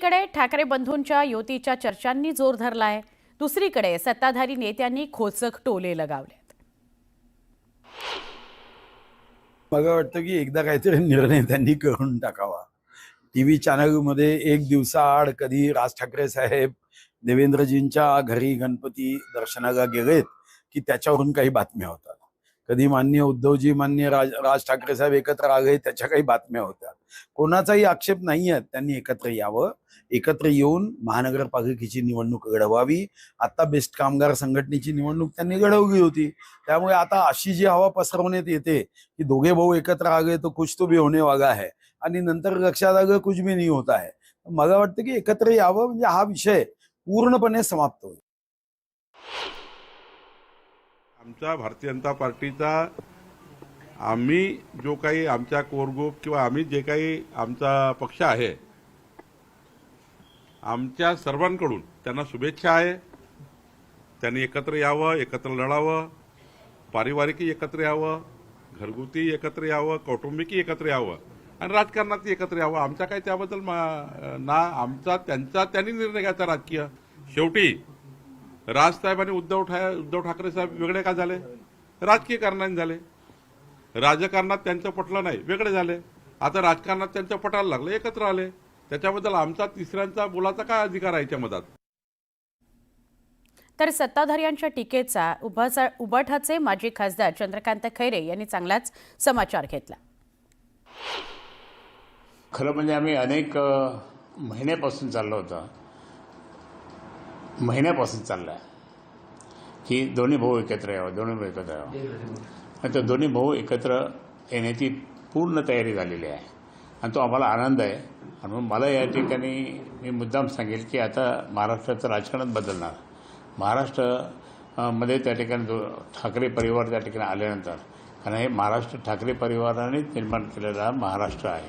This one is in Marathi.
एकीकडे ठाकरे बंधूंच्या युतीच्या चर्चांनी जोर धरलाय दुसरीकडे सत्ताधारी नेत्यांनी खोचक टोले लगावलेत. मला वाटतं की एकदा काहीतरी निर्णय त्यांनी करून टाकावा. टी व्ही चॅनलमध्ये एक दिवसाआड कधी राज ठाकरे साहेब देवेंद्रजींच्या घरी गणपती दर्शनाला गेलेत की त्याच्यावरून काही बातम्या होतात. कधी मान्य उद्धवजी मान्य राज राज ठाकरे साहेब एकत्र आले त्याच्या काही बातम्या होत्या. कोणाचाही आक्षेप नाही आहे त्यांनी एकत्र यावं. एकत्र येऊन महानगरपालिकेची निवडणूक घडवावी. आता बेस्ट कामगार संघटनेची निवडणूक त्यांनी घडवली होती. त्यामुळे आता अशी जी हवा पसरवण्यात येते की दोघे भाऊ एकत्र आगे तो कुछ तो भी होणे वागा आहे. आणि नंतर लक्षात आलं कुछ भी नाही होत आहे. मला वाटतं की एकत्र यावं म्हणजे हा विषय पूर्णपणे समाप्त होईल. आमच्या भारतीय जनता पार्टीचा आम्ही जो काही आमच्या कोर ग्रुप किंवा आम्ही जे काही आमचा पक्ष आहे आमच्या सर्वांकडून त्यांना शुभेच्छा आहे. त्यांनी एकत्र यावं एकत्र लढावं पारिवारिकही एकत्र यावं घरगुती एकत्र यावं कौटुंबिकही एकत्र यावं आणि राजकारणातही एकत्र यावं. आमचा काही त्याबद्दल मा- ना आमचा त्यांचा त्यांनी निर्णय घ्यायचा राजकीय. शेवटी राजसाहेब आणि उद्धव ठा उद्धव ठाकरे साहेब वेगळे का झाले? राजकीय कारणाने झाले. राजकारणात त्यांचं पटलं नाही. वेगळे झाले. आता राजकारणात त्यांचं पटायला लागलं. एकत्र आले. त्याच्याबद्दल आमचा तिसऱ्यांचा बोलाचा काय अधिकार आहे याच्या मधात? तर सत्ताधाऱ्यांच्या टीकेचा उभाचा उबाठाचे माजी खासदार चंद्रकांत खैरे यांनी चांगलाच समाचार घेतला. खरं म्हणजे आम्ही अनेक महिन्यापासून चाललो होता. महिन्यापासून चालला की दोन्ही भाऊ एकत्र यावं दोन्ही भाऊ एकत्र यावं. आणि तो दोन्ही भाऊ एकत्र येण्याची पूर्ण तयारी झालेली आहे. आणि तो आम्हाला आनंद आहे. आणि मग मला या ठिकाणी मी मुद्दाम सांगेल की आता महाराष्ट्राचं राजकारणच बदलणार. महाराष्ट्रमध्ये त्या ठिकाणी जो ठाकरे परिवार त्या ठिकाणी आल्यानंतर कारण हे महाराष्ट्र ठाकरे परिवारानेच निर्माण केलेला महाराष्ट्र आहे.